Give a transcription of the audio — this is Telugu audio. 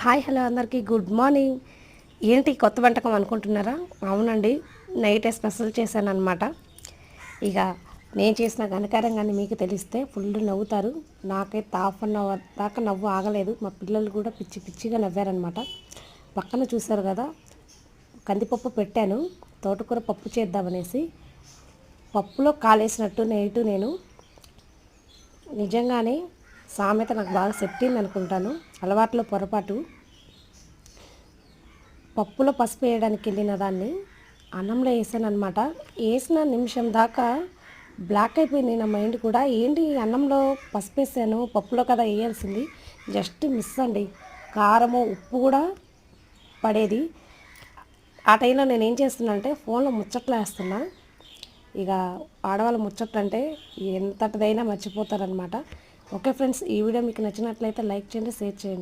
హాయ్ హలో అందరికీ. Good morning. ఏంటి కొత్త వంటకం అనుకుంటున్నారా? అవునండి నైటే స్పెషల్ చేశాను అనమాట ఇక నేను చేసిన ఘనకారం కానీ మీకు తెలిస్తే ఫుల్ నవ్వుతారు. నాకైతే హాఫ్ అన్ అవర్ దాకా నవ్వు ఆగలేదు. మా పిల్లలు కూడా పిచ్చి పిచ్చిగా నవ్వారనమాట పక్కన చూశారు కదా కందిపప్పు పెట్టాను. తోటకూర పప్పు చేద్దామనేసి పప్పులో కాలేసినట్టు నైటు నేను నిజంగానే సామెత నాకు బాగా సెట్టింది అనుకుంటాను. అలవాట్లో పొరపాటు. పప్పులో పసుపు వేయడానికి వెళ్ళిన దాన్ని అన్నంలో వేసాను అనమాట వేసిన నిమిషం దాకా బ్లాక్ అయిపోయింది నా మైండ్ కూడా. ఏంటి అన్నంలో పసుపు వేసాను పప్పులో కదా వేయాల్సింది? జస్ట్ మిస్ అండి. కారము ఉప్పు కూడా పడేది. ఆ టైంలో నేను ఏం చేస్తున్నా అంటే ఫోన్లో ముచ్చట్లు వేస్తున్నా. ఇక ఆడవాళ్ళ ముచ్చట్లు అంటే ఎంతటిదైనా మర్చిపోతారనమాట ఓకే ఫ్రెండ్స్ ఈ వీడియో మీకు నచ్చినట్లయితే లైక్ చేయండి షేర్ చేయండి.